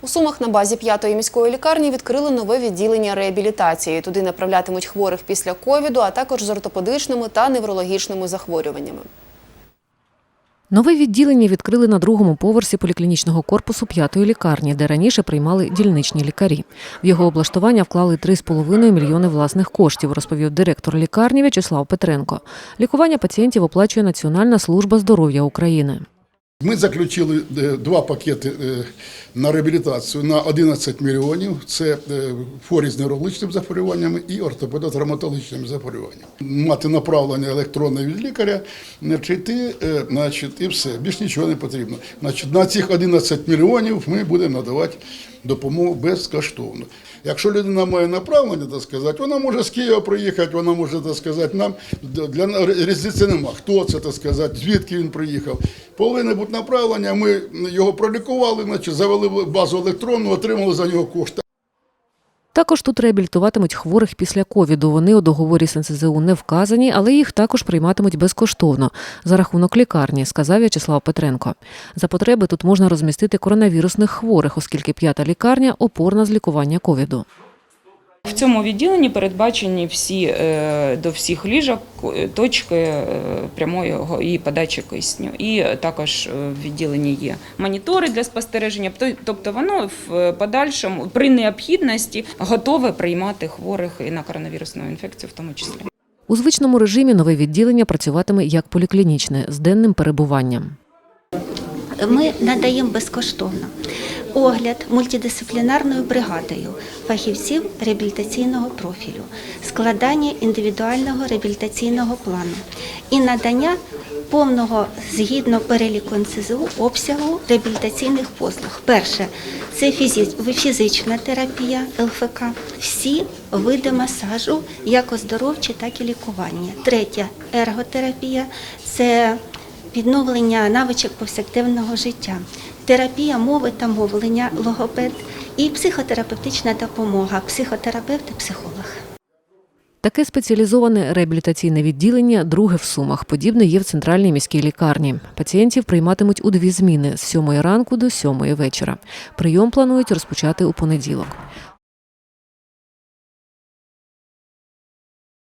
У Сумах на базі п'ятої міської лікарні відкрили нове відділення реабілітації. Туди направлятимуть хворих після ковіду, а також з ортопедичними та неврологічними захворюваннями. Нове відділення відкрили на другому поверсі поліклінічного корпусу п'ятої лікарні, де раніше приймали дільничні лікарі. В його облаштування вклали 3,5 мільйони власних коштів, розповів директор лікарні В'ячеслав Петренко. Лікування пацієнтів оплачує Національна служба здоров'я України. Ми заключили е, два пакети е, на реабілітацію на 11 мільйонів. Це е, хворі з неврологічними захворюваннями і ортопедо-травматологічними захворюваннями. Мати направлення електронне від лікаря, значить, і, значить, і все. Більш нічого не потрібно. Значить, на цих 11 мільйонів ми будемо надавати допомогу безкоштовно. Якщо людина має направлення, так сказати, вона може з Києва приїхати, вона може так сказати, нам для різниці нема. Хто це так сказати, звідки він приїхав. Повинне бути направлення. Ми його пролікували, значить, завели базу електронну, отримали за нього кошти. Також тут реабілітуватимуть хворих після ковіду. Вони у договорі з НСЗУ не вказані, але їх також прийматимуть безкоштовно за рахунок лікарні, сказав В'ячеслав Петренко. За потреби тут можна розмістити коронавірусних хворих, оскільки п'ята лікарня опорна з лікування ковіду. Цьому відділенні передбачені всі е, до всіх ліжок е, точки е, прямої і подачі кисню. І також в відділенні є монітори для спостереження. Тобто воно в подальшому при необхідності готове приймати хворих і на коронавірусну інфекцію, в тому числі. У звичному режимі нове відділення працюватиме як поліклінічне з денним перебуванням. Ми надаємо безкоштовно огляд мультидисциплінарною бригадою фахівців реабілітаційного профілю, складання індивідуального реабілітаційного плану і надання повного згідно переліку НСЗУ обсягу реабілітаційних послуг. Перше це фізична терапія ЛФК, всі види масажу, як оздоровчі, так і лікування. Третє ерготерапія це відновлення навичок повсякденного життя, терапія мови та мовлення, логопед і психотерапевтична допомога, психотерапевт і психолог. Таке спеціалізоване реабілітаційне відділення друге в Сумах. Подібне є в центральній міській лікарні. Пацієнтів прийматимуть у дві зміни з 7 ранку до 7 вечора. Прийом планують розпочати у понеділок.